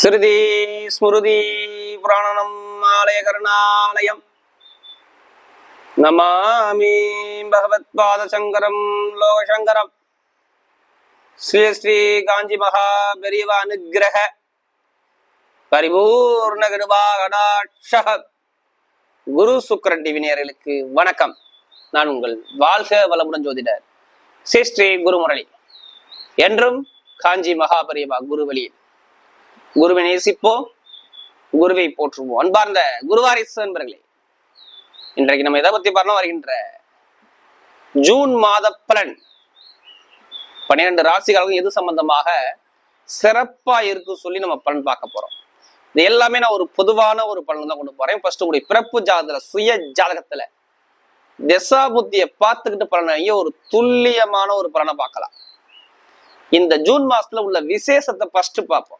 ஸ்ருதி ஸ்மிருதி புராணனம் ஆலய கருணாலயம். நமாமி பகவத்பாத சங்கரம் லோகசங்கரம். ஸ்ரீ ஸ்ரீ காஞ்சி மகா பெரியவ அனுகிரக. பரிபூர்ண கிருபா குரு சுக்கரன் டிவி வணக்கம். நான் உங்கள் வாழ்க வளமுடன் ஜோதிடர் ஸ்ரீ ஸ்ரீ குருமுரளி. என்றும் காஞ்சி மகா பெரியவா குருவழியில் குருவை நேசிப்போ குருவை போற்றுவோம். அன்பார்ந்த குருவாரிசு நண்பர்களே இன்றைக்கு நம்ம எதை பத்தி பார்க்கலாம் வருகின்ற? ஜூன் மாத பலன். பன்னிரண்டு ராசிகளுக்கும் எது சம்பந்தமாக சிறப்பா இருக்கு சொல்லி நம்ம பலன் பார்க்க போறோம். இது எல்லாமே நான் ஒரு பொதுவான ஒரு பலன் தான் கொண்டு போறேன். ஃபர்ஸ்ட் உங்களுடைய பிறப்பு ஜாதகத்துல சுய ஜாதகத்துல திசா புத்தியை பார்த்துக்கிட்டு பலனையும் ஒரு துல்லியமான ஒரு பலனை பார்க்கலாம். இந்த ஜூன் மாசத்துல உள்ள விசேஷத்தை ஃபர்ஸ்ட் பார்ப்போம்.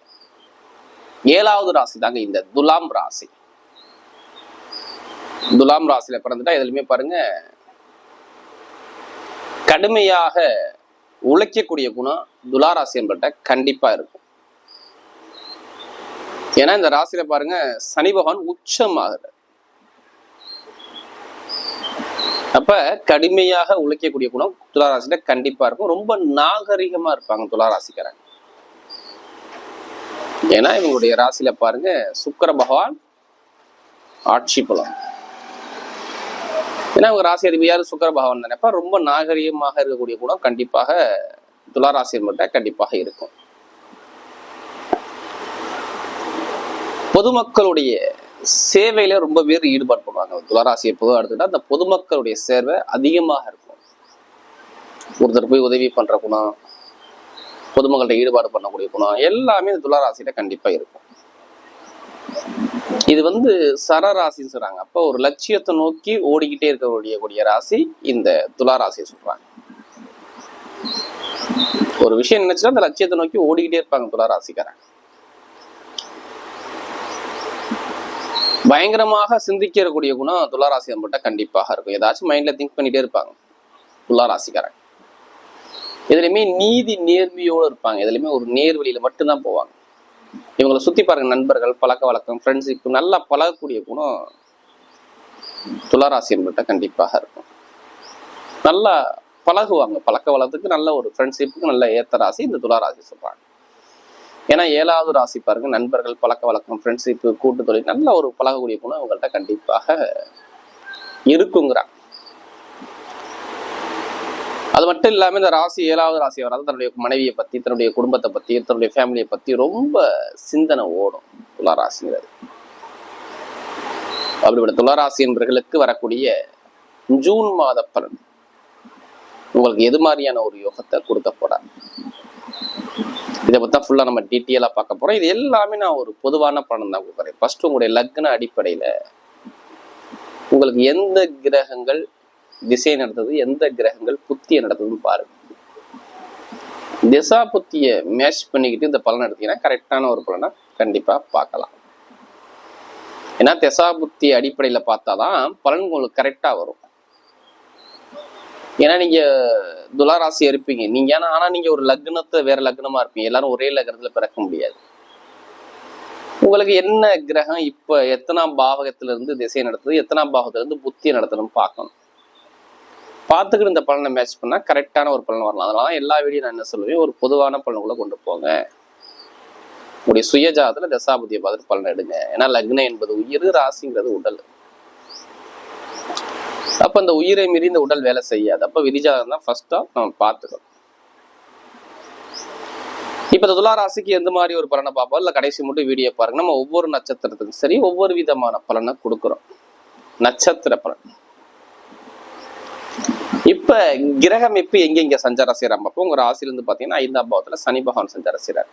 ஏழாவது ராசி தாங்க இந்த துலாம் ராசி. துலாம் ராசியில பிறந்துட்டா எதுலையுமே பாருங்க கடுமையாக உழைக்கக்கூடிய குணம் துலா ராசி என்பட்ட கண்டிப்பா இருக்கும். ஏன்னா இந்த ராசியில பாருங்க சனி பகவான் உச்சமாகுது அப்ப கடுமையாக உழைக்கக்கூடிய குணம் துளாராசியில கண்டிப்பா இருக்கும். ரொம்ப நாகரிகமா இருப்பாங்க துளாராசிக்காரங்க ஏன்னா இவங்களுடைய ராசியில பாருங்க சுக்கர பகவான் ஆட்சி பலம். ஏன்னா இவங்க ராசி அதிபதியார் சுக்கர பகவான் நினைப்பா ரொம்ப நாகரிகமாக இருக்கக்கூடிய குணம் கண்டிப்பாக துளாராசி மட்டும் கண்டிப்பாக இருக்கும். பொதுமக்களுடைய சேவையில ரொம்ப பேர் ஈடுபாடு பண்ணுவாங்க துளராசியை பொதுவாக எடுத்துக்கிட்டா அந்த பொதுமக்களுடைய சேவை அதிகமாக இருக்கும். ஒருத்தர் போய் உதவி பண்ற குணம் பொதுமக்கள்கிட்ட ஈடுபாடு பண்ணக்கூடிய குணம் எல்லாமே இந்த துளாராசியில கண்டிப்பா இருக்கும். இது வந்து சரராசின்னு சொல்றாங்க. அப்போ ஒரு லட்சியத்தை நோக்கி ஓடிக்கிட்டே இருக்கக்கூடிய கூடிய ராசி இந்த துளாராசியை சொல்றாங்க. ஒரு விஷயம் நினைச்சுன்னா அந்த லட்சியத்தை நோக்கி ஓடிக்கிட்டே இருப்பாங்க துளாராசிக்காரங்க. பயங்கரமாக சிந்திக்கக்கூடிய குணம் துளாராசி நம்மகிட்ட கண்டிப்பாக இருக்கும். ஏதாச்சும் மைண்ட்ல திங்க் பண்ணிட்டே இருப்பாங்க. துளாராசிக்காரங்க. எதுலையுமே நீதி நேர்மையோடு இருப்பாங்க. எதுலையுமே ஒரு நேர்வழியில மட்டும்தான் போவாங்க. இவங்களை சுத்தி பாருங்க நண்பர்கள் பழக்க வழக்கம் ஃப்ரெண்ட்ஷிப் நல்லா பழகக்கூடிய குணம் துளாராசி என்பட்ட கண்டிப்பாக இருக்கும். நல்லா பழகுவாங்க. பழக்க வழக்கத்துக்கு நல்ல ஒரு ஃப்ரெண்ட்ஷிப்புக்கு நல்ல ஏத்த ராசி இந்த துளாராசி சொல்கிறாங்க ஏன்னா ஏழாவது ராசி பாருங்க நண்பர்கள் பழக்க வழக்கம் ஃப்ரெண்ட்ஷிப்பு கூட்டு தொழில் நல்ல ஒரு பழகக்கூடிய குணம் அவங்கள்ட்ட கண்டிப்பாக இருக்குங்கிறாங்க. அது மட்டும் இல்லாமல் இந்த ராசி ஏழாவது ராசி வராது தன்னுடைய மனைவியை பத்தி தன்னுடைய குடும்பத்தை பத்தி தன்னுடைய ஃபேமிலியை பத்தி ரொம்ப சிந்தனை ஓடும் துளாராசிங்கிறது. அப்படிப்பட்ட துளாராசி என்பவர்களுக்கு வரக்கூடிய ஜூன் மாத பலன். உங்களுக்கு எது மாதிரியான ஒரு யோகத்தை கொடுக்க போறார்? இதை பத்தி ஃபுல்லாக நம்ம டீட்டெயிலாக பார்க்க போறோம். இது எல்லாமே நான் ஒரு பொதுவான பலன் தான் கொடுக்குறேன். ஃபர்ஸ்ட் உங்களுடைய லக்ன அடிப்படையில உங்களுக்கு எந்த கிரகங்கள் திசை நடந்தது எந்த கிரகங்கள் புத்திய நடந்ததுன்னு பாருங்க. திசா புத்திய மேட்ச் பண்ணிக்கிட்டு இந்த பலன் எடுத்தீங்கன்னா கரெக்டான ஒரு பலனை கண்டிப்பா பார்க்கலாம். ஏன்னா திசா புத்தி அடிப்படையில பார்த்தாதான் பலன் உங்களுக்கு கரெக்டா வரும். ஏன்னா நீங்க துளாராசி இருப்பீங்க. நீங்க ஏன்னா ஆனா நீங்க ஒரு லக்னத்தை வேற லக்னமா இருப்பீங்க. எல்லாரும் ஒரே லக்னத்துல பிறக்க முடியாது. உங்களுக்கு என்ன கிரகம் இப்ப எத்தனாம் பாவகத்திலிருந்து திசை நடத்துது எத்தனாம் பாவகத்திலிருந்து இருந்து நடத்தணும்னு நடத்தணும் பார்க்கணும். பார்த்துக்கிட்டு இந்த பலனை மேட்ச் பண்ணா கரெக்டான ஒரு பலன் வரலாம். அதனால எல்லா வீடியோ நான் என்ன சொல்லுவேன்? ஒரு பொதுவான பலனுக்குள்ள கொண்டு போங்க. உங்களுடைய சுயஜாதத்துல தசாபதியை பார்த்துட்டு பலன் எடுங்க. ஏன்னா லக்னம் என்பது உயிர் ராசிங்கிறது உடல். அப்ப இந்த உயிரை மீறி இந்த உடல் வேலை செய்யாது. அப்ப விதிஜாதம் தான் ஃபர்ஸ்டா நம்ம பார்த்துக்கணும். இப்ப இந்த துலா ராசிக்கு எந்த மாதிரி ஒரு பலனை பார்ப்போம்? இல்ல கடைசி மட்டும் வீடியோ பாருங்க. நம்ம ஒவ்வொரு நட்சத்திரத்துக்கும் சரி ஒவ்வொரு விதமான பலனை கொடுக்குறோம். நட்சத்திர பலன். இப்ப கிரகம் இப்ப எங்க எங்க சஞ்சாரம் செய்யறாங்க அப்போ உங்க ராசியில இருந்து பாத்தீங்கன்னா ஐந்தாம் பாவத்துல சனி பகவான் சஞ்சாரம் செய்யறாரு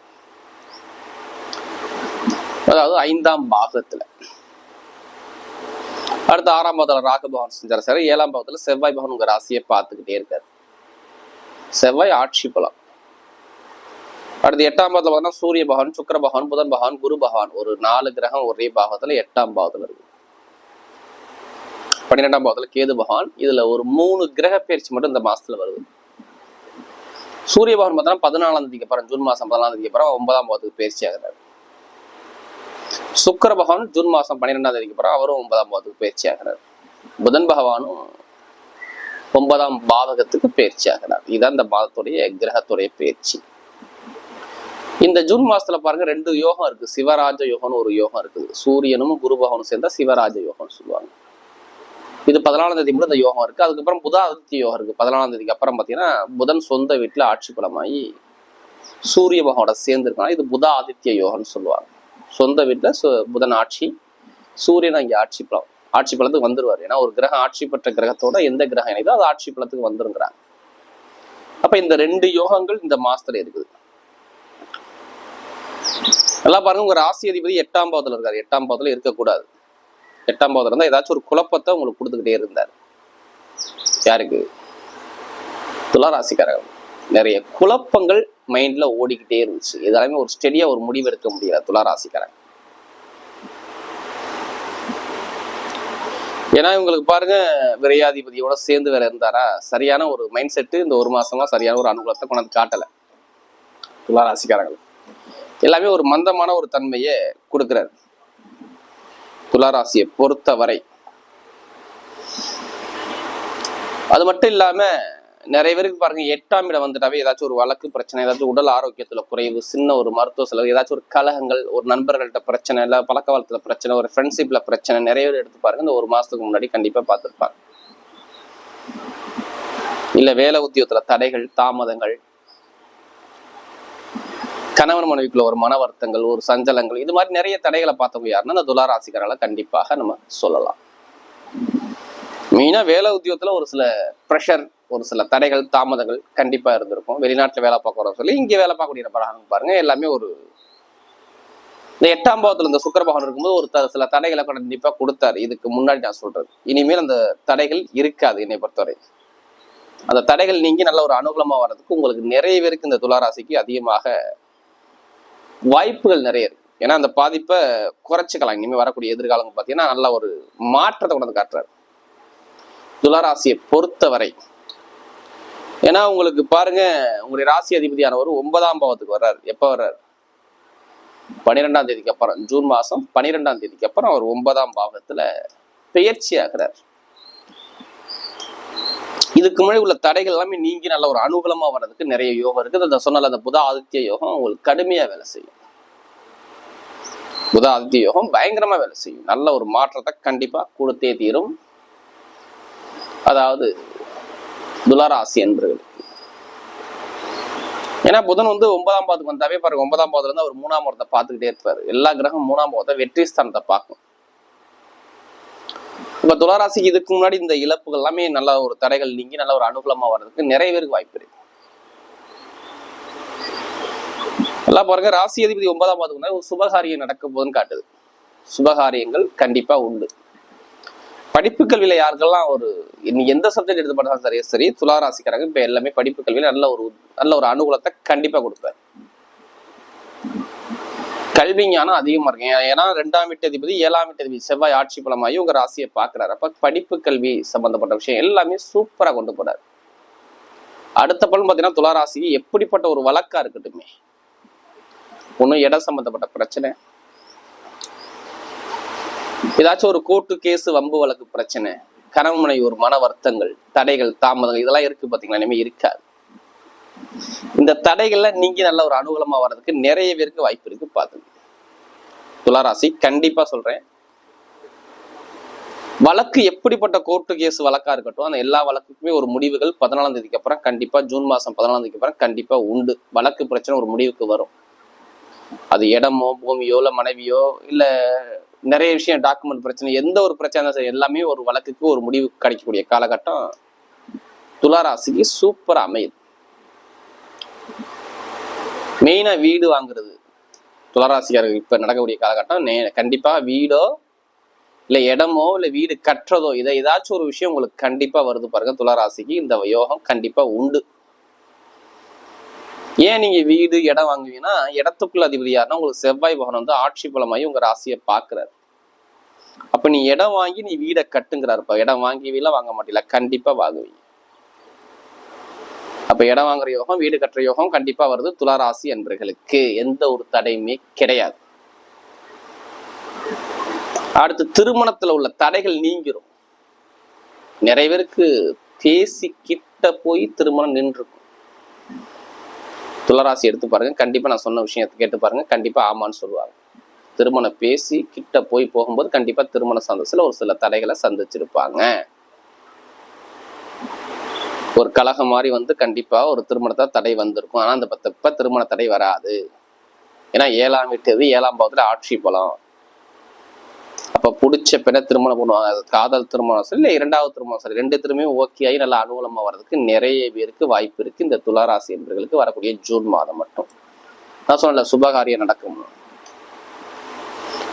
அதாவது ஐந்தாம் பாகத்துல. அடுத்து ஆறாம் பாவத்துல ராகு பகவான் சஞ்சாரம் செய்யறாரு ஏழாம் பாவத்துல செவ்வாய் பகவான் உங்க ராசியை பார்த்துக்கிட்டே இருக்காரு. செவ்வாய் ஆட்சி பலம். அடுத்து எட்டாம் பாவத்துல பார்த்தீங்கன்னா சூரிய பகவான் சுக்கர பகவான் புதன் பகவான் குரு பகவான். ஒரு நாலு கிரகம் ஒரே பாகத்துல எட்டாம் பாவத்துல இருக்கு. பன்னிரெண்டாம் பாவத்துல கேது பகவான் இதுல ஒரு மூணு கிரக பயிற்சி மட்டும் இந்த மாசத்துல வருது. சூரிய பகவான் பார்த்தோன்னா பதினாலாம் தேதிக்கு அப்புறம் ஜூன் மாசம் பதினாலாம் தேதிக்கு அப்புறம் ஒன்பதாம் பாவத்துக்கு பயிற்சி ஆகிறார். சுக்கர பகவான் ஜூன் மாசம் பன்னிரெண்டாம் தேதிக்கு அப்புறம் அவரும் ஒன்பதாம் பாவத்துக்கு பயிற்சி ஆகிறார். புதன் பகவானும் ஒன்பதாம் பாவகத்துக்கு பயிற்சி ஆகிறார். இதுதான் இந்த பாதத்துடைய கிரகத்துடைய பயிற்சி. இந்த ஜூன் மாசத்துல பாருங்க ரெண்டு யோகம் இருக்கு. சிவராஜ யோகம்னு ஒரு யோகம் இருக்குது. சூரியனும் குரு பகவானும் சேர்ந்தா சிவராஜ யோகம்னு சொல்லுவாங்க. இது பதினாலாம் தேதி மட்டும் இந்த யோகம் இருக்கு. அதுக்கப்புறம் புதா ஆதித்ய யோகம் இருக்கு. பதினாலாம் தேதிக்கு அப்புறம் பாத்தீங்கன்னா புதன் சொந்த வீட்டுல ஆட்சி பலமாகி சூரிய பகவானோட சேர்ந்துருக்காங்க. இது புத ஆதித்ய யோகம்னு சொல்லுவாங்க. சொந்த வீட்டுல சு- புதன் ஆட்சி சூரியன் அங்கே ஆட்சி பலம் ஆட்சி பலத்துக்கு வந்துருவார். ஏன்னா ஒரு கிரகம் ஆட்சி பெற்ற கிரகத்தோட எந்த கிரகம் இணைதோ அது ஆட்சி பலத்துக்கு வந்துருங்கிறாங்க. அப்ப இந்த ரெண்டு யோகங்கள் இந்த மாசத்துல இருக்குது. நல்லா பாருங்க உங்க ராசி அதிபதி எட்டாம் பாவத்துல இருக்காரு. எட்டாம் பாவத்துல இருக்கக்கூடாது. எட்டாம் பாவத்துல இருந்தா ஏதாச்சும் ஒரு குழப்பத்தை உங்களுக்கு கொடுத்துக்கிட்டே இருந்தார். யாருக்கு? துலா ராசிக்காரங்க நிறைய குழப்பங்கள் மைண்ட்ல ஓடிக்கிட்டே இருந்துச்சு. இதெல்லாமே ஒரு ஸ்டெடியா ஒரு முடிவு எடுக்க முடியல துளாராசிக்காரன் ஏன்னா இவங்களுக்கு பாருங்க விரையாதிபதியோட சேர்ந்து வேற இருந்தாரா? சரியான ஒரு மைண்ட் செட்டு இந்த ஒரு மாசமா சரியான ஒரு அனுகூலத்தை கொண்டாந்து காட்டல. துலா எல்லாமே ஒரு மந்தமான ஒரு தன்மையை கொடுக்குறாரு. துளாராசியை பொறுத்தவரை. அது மட்டும் இல்லாம நிறைய பேருக்கு பாருங்க எட்டாம் இடம் வந்துட்டாவே ஏதாச்சும் ஒரு வழக்கு பிரச்சனை ஏதாச்சும் உடல் ஆரோக்கியத்துல குறைவு சின்ன ஒரு மருத்துவ செலவு ஏதாச்சும் ஒரு கலகங்கள் ஒரு நண்பர்கள்ட்ட பிரச்சனை இல்ல பழக்க வளத்துல பிரச்சனை ஒரு ஃப்ரெண்ட்ஷிப்ல பிரச்சனை நிறைய பேர் எடுத்து பாருங்க இந்த ஒரு மாசத்துக்கு முன்னாடி கண்டிப்பா பார்த்துருப்பாங்க. இல்ல வேலை உத்தியோகத்துல தடைகள் தாமதங்கள் கணவன் மனைவிக்குள்ள ஒரு மன வருத்தங்கள் ஒரு சஞ்சலங்கள் இது மாதிரி நிறைய தடைகளை பார்த்தவங்க யாருன்னா அந்த துளாராசிக்காரால கண்டிப்பாக நம்ம சொல்லலாம். மெயினா வேலை உத்தியோகத்துல ஒரு சில ப்ரெஷர் ஒரு சில தடைகள் தாமதங்கள் கண்டிப்பா இருந்திருக்கும். வெளிநாட்டுல வேலை பார்க்கறோம் சொல்லி இங்க வேலை பார்க்கக்கூடிய நபராக பாருங்க எல்லாமே ஒரு இந்த எட்டாம் பாவத்துல இந்த சுக்கர பகவான் இருக்கும்போது ஒரு சில தடைகளை கண்டிப்பா கொடுத்தாரு. இதுக்கு முன்னாடி நான் சொல்றது. இனிமேல் அந்த தடைகள் இருக்காது என்னை பொறுத்தவரை. அந்த தடைகள் நீங்கி நல்ல ஒரு அனுகூலமா வர்றதுக்கு உங்களுக்கு நிறைய பேருக்கு இந்த துளாராசிக்கு அதிகமாக வாய்ப்புகள் நிறைய இருக்கு. ஏன்னா அந்த பாதிப்பை குறைச்சிக்கலாம். இனிமேல் வரக்கூடிய எதிர்காலம் பார்த்தீங்கன்னா நல்ல ஒரு மாற்றத்தை கொண்டு வந்து காட்டுறாரு. துளராசியை பொறுத்தவரை ஏன்னா உங்களுக்கு பாருங்க உங்களுடைய ராசி அதிபதியானவர் ஒன்பதாம் பாவத்துக்கு வர்றாரு. எப்ப வர்றாரு? பன்னிரெண்டாம் தேதிக்கு அப்புறம் ஜூன் மாசம் பன்னிரெண்டாம் தேதிக்கு அப்புறம் அவர் ஒன்பதாம் பாவத்துல பெயர்ச்சி ஆகிறார். இதுக்கு முன்னாடி உள்ள தடைகள் எல்லாமே நீங்கி நல்ல ஒரு அனுகூலமா வர்றதுக்கு நிறைய யோகம் இருக்குது. அந்த சொன்னால அந்த புத ஆதித்ய யோகம் உங்களுக்கு கடுமையா வேலை செய்யும். புத ஆதித்ய யோகம் பயங்கரமா வேலை செய்யும். நல்ல ஒரு மாற்றத்தை கண்டிப்பா கொடுத்தே தீரும். அதாவது துளராசி என்பவர்களுக்கு ஏன்னா புதன் வந்து ஒன்பதாம் பாவத்துக்கு வந்தாவே பாருங்க ஒன்பதாம் பாதத்துல இருந்து அவர் மூணாம் பாவத்தை பார்த்துக்கிட்டே இருப்பாரு. எல்லா கிரகம் மூணாம் பாதத்தை வெற்றி ஸ்தானத்தை பார்க்கும். இப்ப துளராசிக்கு இதுக்கு முன்னாடி இந்த இழப்புகள் எல்லாமே நல்ல ஒரு தடைகள் நீங்கி நல்ல ஒரு அனுகூலமா வர்றதுக்கு நிறைய பேருக்கு வாய்ப்பு இருக்கு. எல்லாம் பாருங்க ராசி அதிபதி ஒன்பதாம் பாவத்துக்கு ஒரு சுபகாரியம் நடக்க போதுன்னு காட்டுது. சுபகாரியங்கள் கண்டிப்பா உண்டு. படிப்பு கல்வியில யாருக்கெல்லாம் ஒரு எந்த சப்ஜெக்ட் எடுத்து பண்ணாலும் சரி சரி துளாராசிக்காரங்க இப்ப எல்லாமே படிப்பு கல்வியில நல்ல ஒரு நல்ல ஒரு அனுகூலத்தை கண்டிப்பா கொடுப்பாரு. கல்வி ஞானம் அதிகமாக இருக்கும். ஏன்னா ரெண்டாம் வீட்டு அதிபதி ஏழாம் வீட்டு அதிபதி செவ்வாய் ஆட்சி பலமாகி உங்கள் ராசியை பார்க்குறாரு. அப்போ படிப்பு கல்வி சம்பந்தப்பட்ட விஷயம் எல்லாமே சூப்பராக கொண்டு போறாரு. அடுத்த பலன் பார்த்தீங்கன்னா துளாராசிக்கு எப்படிப்பட்ட ஒரு வழக்கா இருக்கட்டுமே. ஒன்றும் இடம் சம்பந்தப்பட்ட பிரச்சனை. ஏதாச்சும் ஒரு கோர்ட்டு கேஸ் வம்பு வழக்கு பிரச்சனை கணவன் ஒரு மன வருத்தங்கள் தடைகள் தாமதங்கள் இதெல்லாம் இருக்கு பார்த்தீங்களா இனிமேல் இருக்காது. இந்த தடைகள்ல நீங்க நல்ல ஒரு அனுகூலமா வர்றதுக்கு நிறைய பேருக்கு வாய்ப்பு இருக்கு பாத்துங்க துளாராசி கண்டிப்பா சொல்றேன். வழக்கு எப்படிப்பட்ட கோர்ட்டு கேஸ் வழக்கா இருக்கட்டும் அந்த எல்லா வழக்குக்குமே ஒரு முடிவுகள் பதினாலாம் தேதிக்கு அப்புறம் கண்டிப்பா ஜூன் மாசம் பதினாலாம் தேதிக்கு அப்புறம் கண்டிப்பா உண்டு. வழக்கு பிரச்சனை ஒரு முடிவுக்கு வரும். அது இடமோ பூமியோ இல்ல மனைவியோ இல்ல நிறைய விஷயம் டாக்குமெண்ட் பிரச்சனை எந்த ஒரு பிரச்சனை இருந்தாலும் சரி எல்லாமே ஒரு வழக்குக்கு ஒரு முடிவு கிடைக்கக்கூடிய காலகட்டம் துளாராசிக்கு சூப்பரா அமையுது. மெயினா வீடு வாங்குறது. துளராசிக்காரர்கள் இப்ப நடக்கக்கூடிய காலகட்டம் நே- கண்டிப்பா வீடோ இல்ல இடமோ இல்ல வீடு கட்டுறதோ இதை ஏதாச்சும் ஒரு விஷயம் உங்களுக்கு கண்டிப்பா வருது பாருங்க. துளராசிக்கு இந்த யோகம் கண்டிப்பா உண்டு. ஏன் நீங்க வீடு இடம் வாங்குவீங்கன்னா இடத்துக்குள்ள அதிபதி யாருன்னா உங்களுக்கு செவ்வாய் பகவான் வந்து ஆட்சி பலமாகி உங்க ராசியை பாக்குறாரு அப்ப நீ இடம் வாங்கி நீ வீடை கட்டுங்கிறாருப்பா. இடம் வாங்கிவீங்களா வாங்க மாட்டீங்களா? கண்டிப்பா வாங்குவீங்க. அப்ப இடம் வாங்குற யோகம் வீடு கட்டுற யோகம் கண்டிப்பா வருது துளாராசி என்பர்களுக்கு எந்த ஒரு தடையுமே கிடையாது. அடுத்து திருமணத்துல உள்ள தடைகள் நீங்கிரும். நிறைய பேருக்கு பேசி கிட்ட போய் திருமணம் நின்றுக்கும். துளராசி எடுத்து பாருங்க. கண்டிப்பா நான் சொன்ன விஷயத்தை கேட்டு பாருங்க. கண்டிப்பா ஆமான்னு சொல்லுவாங்க. திருமணம் பேசி கிட்ட போய் போகும்போது கண்டிப்பா திருமண சந்தோஷத்துல ஒரு சில தடைகளை சந்திச்சிருப்பாங்க. ஒரு கலகம் மாதிரி வந்து கண்டிப்பா ஒரு திருமணத்தை தடை வந்திருக்கும். ஆனால் அந்த பத்தப்ப திருமண தடை வராது. ஏன்னா ஏழாம் வீட்டு ஏழாம் பாவத்தில் ஆட்சி பலம். அப்ப பிடிச்ச பெண்ணை திருமணம் பண்ணுவாங்க. அது காதல் திருமணம் சரி இல்லை இரண்டாவது திருமணம் சரி ரெண்டு திரும்பியும் ஓகே ஆகி நல்லா அனுகூலமாக வர்றதுக்கு நிறைய பேருக்கு வாய்ப்பு இருக்கு. இந்த துளாராசி என்பவர்களுக்கு வரக்கூடிய ஜூன் மாதம் மட்டும். நான் சொன்னல சுபகாரியம் நடக்கும்.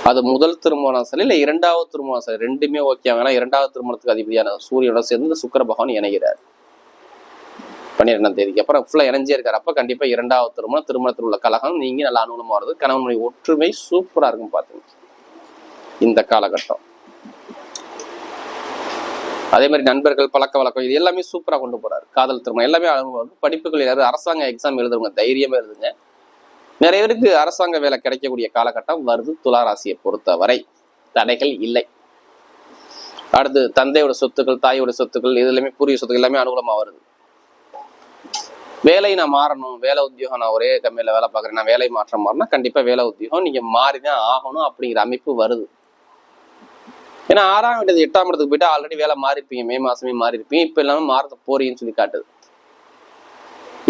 அது முதல் திருமணம் சரி இல்லை இரண்டாவது திருமணம் சரி ரெண்டுமே ஓகே ஆகும். ஏன்னா இரண்டாவது திருமணத்துக்கு அதிபதியான சூரியனோட சேர்ந்து சுக்கர பகவான் இணைகிறார். பன்னிரெண்டாம் தேதிக்கு அப்புறம் ஃபுல்லாக இணைஞ்சே இருக்கார் அப்போ கண்டிப்பாக இரண்டாவது திருமணம் திருமணத்தில் உள்ள கலகம் நீங்கள் நல்லா அனுகூலமாக வருது கணவன் ஒற்றுமை சூப்பராக இருக்கும் பார்த்துங்க இந்த காலகட்டம். அதே மாதிரி நண்பர்கள் பழக்க வழக்கம் இது எல்லாமே சூப்பராக கொண்டு போறாரு. காதல் திருமணம் எல்லாமே அனுபவம் படிப்புகள் யாரும் அரசாங்க எக்ஸாம் எழுதுறவங்க தைரியமாக எழுதுங்க. நிறைய பேருக்கு அரசாங்க வேலை கிடைக்கக்கூடிய காலகட்டம் வருது துளாராசியை பொறுத்தவரை. தடைகள் இல்லை. அடுத்து தந்தையோட சொத்துக்கள் தாயோட சொத்துக்கள் இது எல்லாமே பூர்வீக சொத்துக்கள் எல்லாமே அனுகூலமாக வருது. வேலை நான் மாறணும். வேலை உத்தியோகம் நான் ஒரே கம்பெனில வேலை பார்க்குறேன் நான் வேலை மாற்றம் மாறினா கண்டிப்பா வேலை உத்தியோகம் நீங்க மாறிதான் ஆகணும் அப்படிங்கிற அமைப்பு வருது. ஏன்னா ஆறாம் வீட்டு எட்டாம் இடத்துக்கு போயிட்டு ஆல்ரெடி வேலை மாறிப்பீங்க மே மாசமே மாறி இருப்பீங்க இப்ப எல்லாமே மாறத போறீங்கன்னு சொல்லி காட்டுது.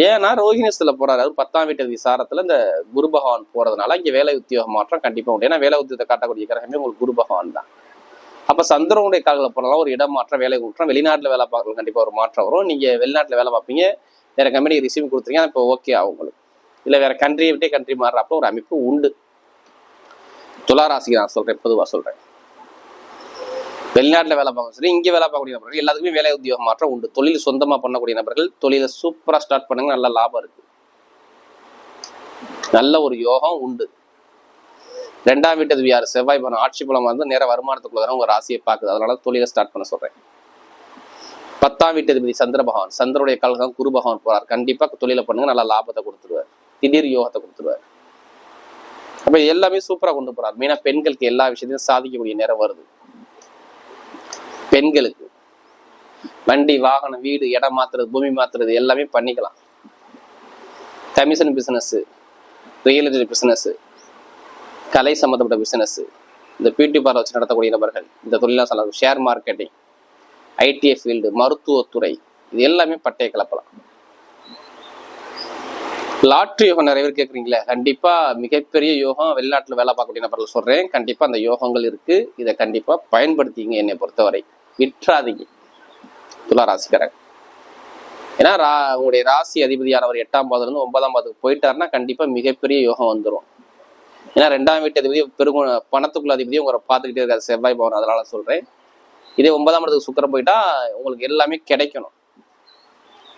ஏன்னா ரோஹிணிஸ்ல போறாரு. அவர் பத்தாம் வீட்டு விசாரத்துல இந்த குரு பகவான் போறதுனால இங்க வேலை உத்தியோக மாற்றம் கண்டிப்பா உண்டு. ஏன்னா வேலை உத்தியோகத்தை காட்டக்கூடிய கிரகமே உங்களுக்கு குரு பகவான் தான். அப்ப சந்திரனுடைய காலில் போனாலும் ஒரு இடம் மாற்றம் வேலை மாற்றம். வெளிநாட்டுல வேலை பார்க்கறது கண்டிப்பா ஒரு மாற்றம் வரும். நீங்க வெளிநாட்டுல வேலை பார்ப்பீங்க. வேற கம்பெனி ரிசீவ் கொடுத்துருக்கீங்க இப்போ ஓகே அவங்களுக்கு இல்லை இல்ல வேற கண்ட்ரியை விட்டே கண்ட்ரி மாறுறப்ப ஒரு அமைப்பு உண்டு. துளாராசிக்கு நான் சொல்றேன் பொதுவா சொல்றேன். வெளிநாட்டுல வேலை பார்க்க சரி இங்கே வேலை பார்க்கக்கூடிய நபர்கள் எல்லாத்துக்குமே வேலை உத்தியோகம் மாற்றம் உண்டு. தொழில் சொந்தமா பண்ணக்கூடிய நபர்கள் தொழிலை சூப்பரா ஸ்டார்ட் பண்ணுங்க நல்ல லாபம் இருக்கு. நல்ல ஒரு யோகம் உண்டு. ரெண்டாம் வீட்டு யார்? செவ்வாய் பணம் ஆட்சி பலம் வந்து நேர வருமானத்துக்குள்ள தானே உங்க ராசியை பார்க்குது. அதனால தொழிலை ஸ்டார்ட் பண்ண சொல்றேன். பத்தாம் வீட்டு அதிபதி சந்திர பகவான் சந்திரனுடைய கழகம் குரு பகவான் போறார். கண்டிப்பா தொழிலை பண்ணுங்க நல்ல லாபத்தை கொடுத்துருவார். திடீர் யோகத்தை கொடுத்துருவார். அப்ப எல்லாமே சூப்பரா கொண்டு போறார். மெயினா பெண்களுக்கு எல்லா விஷயத்தையும் சாதிக்கக்கூடிய நேரம் வருது. பெண்களுக்கு வண்டி வாகனம் வீடு இடம் மாத்துறது பூமி மாத்துறது எல்லாமே பண்ணிக்கலாம். Commission business real estate business கலை சம்மந்தப்பட்ட பிசினஸ் இந்த பியூட்டி பார்லர் வச்சு நடத்தக்கூடிய நபர்கள் இந்த தொழிலாம் சொல்லலாம் ஷேர் மார்க்கெட்டிங் ஐடிஐ ஃபீல்டு மருத்துவத்துறை இது எல்லாமே பட்டைய கலப்பலாம். லாட்ரி யோகம் நிறைய பேர் கேட்குறீங்களே கண்டிப்பா மிகப்பெரிய யோகம் வெளிநாட்டுல வேலை பார்க்கக்கூடிய நபர்கள் சொல்றேன். கண்டிப்பா அந்த யோகங்கள் இருக்கு. இதை கண்டிப்பா பயன்படுத்திங்க என்னை பொறுத்தவரை. விற்றாதீங்க துலா ராசிக்காரங்க ஏன்னா ரா உங்களுடைய ராசி அதிபதியானவர் எட்டாம் பாதத்துல இருந்து ஒன்பதாம் பாதத்துக்கு போயிட்டாருன்னா கண்டிப்பா மிகப்பெரிய யோகம் வந்துடும் ஏன்னா ரெண்டாம் வீட்டு அதிபதி பெரும் பணத்துக்குள்ள அதிபதி உங்களை பார்த்துக்கிட்டே இருக்காரு. செவ்வாய் பவன் அதனால சொல்றேன். இதே ஒன்பதாம் இடத்துக்கு சுக்கரம் போயிட்டா உங்களுக்கு எல்லாமே கிடைக்கணும்.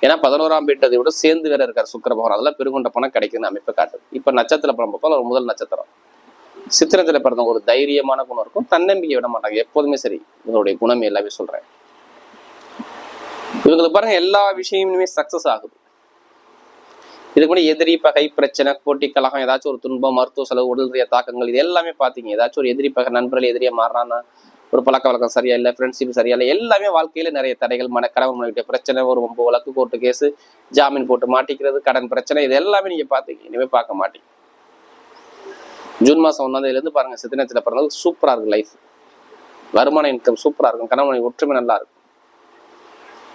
ஏன்னா பதினோராம் வீட்டு விட சேர்ந்து வேற இருக்காரு சுக்கர பகவான். அதெல்லாம் பெருகொண்ட பணம் கிடைக்குதுன்னு அமைப்பை காட்டுது. இப்ப நட்சத்திர படம் பார்த்தாலும் ஒரு முதல் நட்சத்திரம். சித்திரத்துல பிறந்தவங்க ஒரு தைரியமான குணம் இருக்கும். தன்னம்பிக்கை விட மாட்டாங்க. எப்போதுமே சரி இவங்களுடைய குணம் எல்லாமே சொல்றேன். இவங்களுக்கு பாருங்க எல்லா விஷயமுமே சக்சஸ் ஆகுது. இதுக்கு முன்னாடி எதிரி பகை பிரச்சனை போட்டி கலகம் ஏதாச்சும் ஒரு துன்பம் மருத்துவ செலவு உடல் தாக்கங்கள் இது எல்லாமே பாத்தீங்க ஏதாச்சும் ஒரு எதிரி பகை நண்பர்கள் எதிரியா மாறினான்னா ஒரு பழக்க வழக்கம் சரியா இல்லை ஃப்ரெண்ட்ஷிப் சரியா இல்லை எல்லாமே வாழ்க்கையில நிறைய தடைகள் மன கணவன் மனைவிட்ட பிரச்சனை ஒரு ஒன்பது வழக்கு கோர்ட்டு கேஸ் ஜாமீன் போட்டு மாட்டிக்கிறது கடன் பிரச்சனை இது எல்லாமே நீங்க பாத்தீங்க. இனிமே பார்க்க மாட்டீங்க. ஜூன் மாசம் ஒன்னாந்தேதியிலேருந்து பாருங்க சித்தினத்தில் பிறந்தது சூப்பரா இருக்கு லைஃப் வருமான இன்கம் சூப்பரா இருக்கும். கணவனை ஒற்றுமை நல்லா இருக்கும்.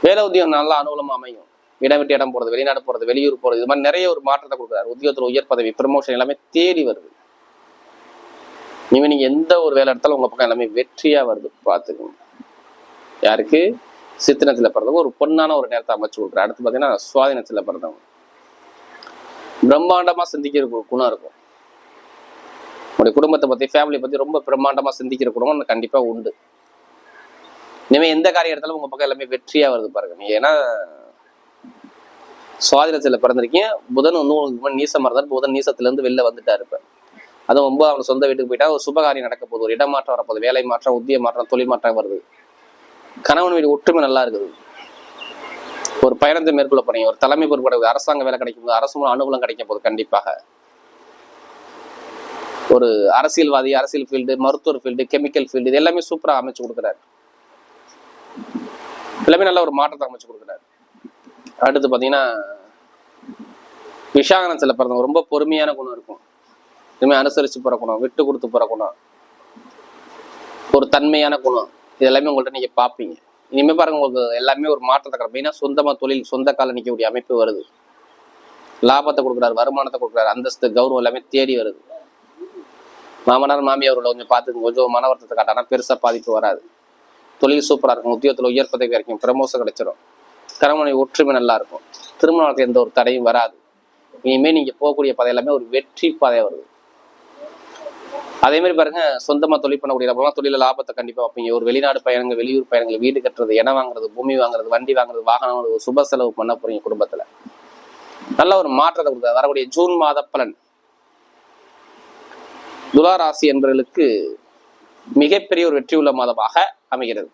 வேலை உத்தியோகம் நல்லா அனுகூலமா அமையும். இடம் விட்டு இடம் போறது வெளிநாடு போறது வெளியூர் போறது இது மாதிரி நிறைய ஒரு மாற்றத்தை கொடுக்குறாரு. உத்தியோகத்தில் உயர் பதவி ப்ரமோஷன் எல்லாமே தேடி வருது. இனிமேல் நீங்க எந்த ஒரு வேலை எடுத்தாலும் உங்க பக்கம் எல்லாமே வெற்றியா வருது. பார்த்துக்கணும் யாருக்கு? சித்தினத்தில் பிறந்தவங்க. ஒரு பொண்ணான ஒரு நேரத்தை அமைச்சு கொடுக்குறேன் அடுத்து பாத்தீங்கன்னா சுவாதினத்தில் பிறந்தவங்க. பிரம்மாண்டமா சிந்திக்கிற குணம் இருக்கும். உங்களுடைய குடும்பத்தை பத்தி ஃபேமிலி பத்தி ரொம்ப பிரம்மாண்டமா சிந்திக்கிற குடும்பம் கண்டிப்பா உண்டு. இனிமே எந்த காரியம் எடுத்தாலும் உங்க பக்கம் எல்லாமே வெற்றியா வருது பாருங்க. நீங்கள் ஏன்னா சுவாதினத்தில் பிறந்திருக்கீங்க. புதன் இன்னும் உங்களுக்கு நீசமாக இருந்தார். புதன் நீசத்துலேருந்து வெளில வந்துட்டா இருப்பேன் அதுவும் ரொம்ப அவங்க சொந்த வீட்டுக்கு போயிட்டா ஒரு சுபகாரியம் நடக்க போகுது. ஒரு இடமாற்றம் வரப்போகுது வேலை மாற்றம் உத்திய மாற்றம் தொழில் மாற்றம் வருது. கணவன் வீடு ஒற்றுமை நல்லா இருக்குது. ஒரு பயணத்தை மேற்கொள்ள போறீங்க. ஒரு தலைமை பொறுப்பு அரசாங்க வேலை கிடைக்கும் போது அரசு மூலம் அனுகூலம் கிடைக்க போகுது கண்டிப்பாக. ஒரு அரசியல்வாதி அரசியல் ஃபீல்டு மருத்துவர் ஃபீல்டு கெமிக்கல் ஃபீல்டு இது எல்லாமே சூப்பராக அமைச்சு கொடுக்குறாரு. எல்லாமே நல்ல ஒரு மாற்றத்தை அமைச்சு கொடுக்குறாரு. அடுத்து பாத்தீங்கன்னா சில பிறந்தவங்க ரொம்ப பொறுமையான குணம் இருக்கும். இனிமேல் அனுசரித்து பிறக்கணும் விட்டு கொடுத்து பிறக்கணும் ஒரு தன்மையான குணம். இது எல்லாமே உங்கள்ட்ட நீங்கள் பார்ப்பீங்க இனிமேல் பாருங்க உங்களுக்கு எல்லாமே ஒரு மாற்றத்தை குறமைன்னா சொந்தமாக தொழில் சொந்த கால நிற்கக்கூடிய அமைப்பு வருது. லாபத்தை கொடுக்குறாரு வருமானத்தை கொடுக்குறாரு அந்தஸ்து கௌரவம் எல்லாமே தேடி வருது. மாமனார் மாமியாரோட கொஞ்சம் பார்த்து கொஞ்சம் மன வருத்தத்தை காட்டானா பெருசாக பாதிப்பு வராது. தொழில் சூப்பராக இருக்கும். உத்தியோகத்தில் உயர் பதவி கிடைக்கும் ப்ரமோஷன் கிடைச்சிடும் கணவனை ஒற்றுமை நல்லா இருக்கும். திருமணத்தில் எந்த ஒரு தடையும் வராது. இனிமேல் நீங்கள் போகக்கூடிய பாதை எல்லாமே ஒரு வெற்றி பாதை வருது. அதே மாதிரி பாருங்க சொந்தமா தொழில் பண்ணக்கூடிய நபர்லாம் தொழில லாபத்தை கண்டிப்பா வைப்பீங்க. ஒரு வெளிநாடு பயணங்கள் வெளியூர் பயணங்கள் வீடு கட்டுறது இடம் வாங்குறது பூமி வாங்குறது வண்டி வாங்குறது வாகனம் வாங்குறது சுப செலவு பண்ண போறீங்க குடும்பத்துல. நல்ல ஒரு மாற்றத்தை கொடுத்தது வரக்கூடிய ஜூன் மாத பலன். துலா ராசி என்பவர்களுக்கு மிகப்பெரிய ஒரு வெற்றி உள்ள மாதமாக அமைகிறது.